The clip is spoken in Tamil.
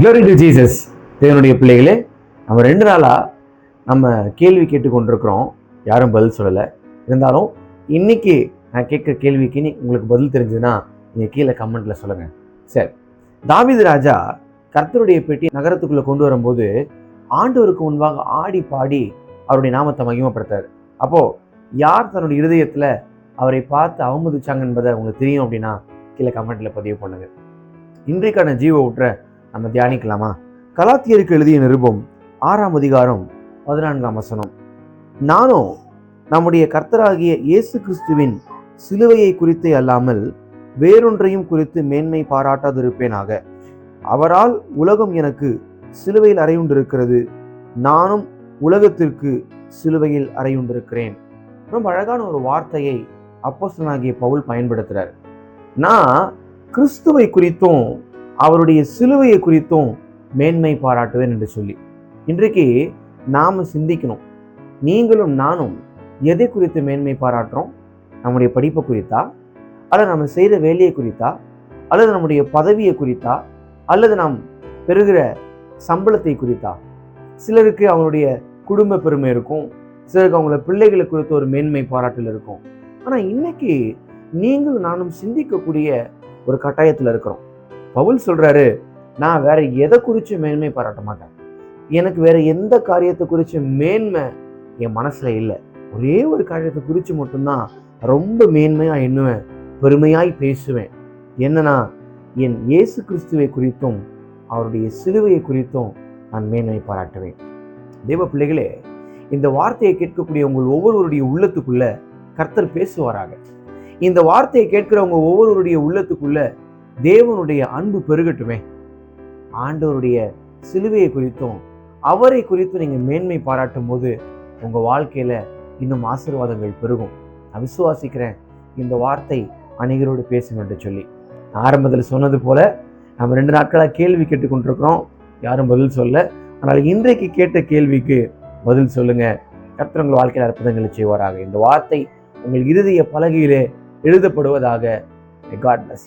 க்ளோரி டு ஜீசஸ் தேவனுடைய பிள்ளைகளே நம்ம ரெண்டு நாளாக நம்ம கேள்வி கேட்டுக்கொண்டிருக்கிறோம். யாரும் பதில் சொல்லலை. இருந்தாலும் இன்னைக்கு நான் கேட்குற கேள்விக்கு நீ உங்களுக்கு பதில் தெரிஞ்சதுன்னா நீங்கள் கீழே கமெண்ட்டில் சொல்லுங்கள் சரி. தாவிது ராஜா கர்த்தருடைய பெட்டி நகரத்துக்குள்ளே கொண்டு வரும்போது ஆண்டவருக்கு முன்பாக ஆடி பாடி அவருடைய நாமத்தை மகிமப்படுத்தார். அப்போது யார் தன்னுடைய இருதயத்தில் அவரை பார்த்து அவமதிச்சாங்க என்பதை உங்களுக்கு தெரியும் அப்படின்னா கீழே கமெண்ட்டில் பதிவு பண்ணுங்க. இன்றைக்கான ஜீவ ஊற்ற நம்ம தியானிக்கலாமா? கலாத்தியருக்கு எழுதிய நிருபம் ஆறாம் அதிகாரம் பதினான்காம் வசனம். நானும் நம்முடைய கர்த்தராகிய இயேசு கிறிஸ்துவின் சிலுவையை குறித்தே அல்லாமல் வேறொன்றையும் குறித்து மேன்மை பாராட்டாதிருப்பேனாக. அவரால் உலகம் எனக்கு சிலுவையில் அறையுண்டிருக்கிறது. நானும் உலகத்திற்கு சிலுவையில் அறையுண்டிருக்கிறேன். ரொம்ப அழகான ஒரு வார்த்தையை அப்போசனாகிய பவுல் பயன்படுத்துகிறார் நான் கிறிஸ்துவை குறித்தும் அவருடைய சிலுவையை குறித்தும் மேன்மை பாராட்டுவேன் என்று சொல்லி. இன்றைக்கு நாம் சிந்திக்கணும். நீங்களும் நானும் எதை குறித்து மேன்மை பாராட்டுறோம்? நம்முடைய படிப்பை குறித்தா? அல்லது நம்ம செய்கிற வேலையை குறித்தா? அல்லது நம்முடைய பதவியை குறித்தா? அல்லது நாம் பெறுகிற சம்பளத்தை குறித்தா? சிலருக்கு அவங்களுடைய குடும்ப பெருமை இருக்கும். சிலருக்கு அவங்கள பிள்ளைகளை குறித்த ஒரு மேன்மை பாராட்டில் இருக்கும். ஆனால் இன்னைக்கு நீங்களும் நானும் சிந்திக்கக்கூடிய ஒரு கட்டாயத்தில் இருக்கிறோம். பவுல் சொல்கிறாரு நான் வேற எதை குறித்து மேன்மை பாராட்ட மாட்டேன். எனக்கு வேற எந்த காரியத்தை குறித்து மேன்மை என் மனசில் இல்லை. ஒரே ஒரு காரியத்தை குறித்து மட்டும்தான் ரொம்ப மேன்மையாக எண்ணுவேன் பெருமையாய் பேசுவேன். என்னன்னா என் இயேசு கிறிஸ்துவை குறித்தும் அவருடைய சிலுவையை குறித்தும் நான் மேன்மை பாராட்டுவேன். தெய்வ பிள்ளைகளே இந்த வார்த்தையை கேட்கக்கூடிய உங்கள் ஒவ்வொருவருடைய உள்ளத்துக்குள்ள கர்த்தர் பேசுவாராக. இந்த வார்த்தையை கேட்கிறவங்க ஒவ்வொருவருடைய உள்ளத்துக்குள்ள தேவனுடைய அன்பு பெருகட்டுமே. ஆண்டவருடைய சிலுவையை குறித்தும் அவரை குறித்தும் நீங்கள் மேன்மை பாராட்டும் போது உங்க வாழ்க்கையில இன்னும் ஆசீர்வாதங்கள் பெருகும். நான் விசுவாசிக்கிறேன் இந்த வார்த்தை அநேகரோடு பேசும் என்று சொல்லி. ஆரம்பத்தில் சொன்னது போல நம்ம ரெண்டு நாட்களாக கேள்வி கேட்டுக்கொண்டிருக்கிறோம். யாரும் பதில் சொல்ல ஆனால் இன்றைக்கு கேட்ட கேள்விக்கு பதில் சொல்லுங்க. கர்த்தர் உங்கள் வாழ்க்கையில் அற்புதங்களை செய்வாராக. இந்த வார்த்தை உங்கள் இறுதிய பலகையிலே எழுதப்படுவதாக காட் bless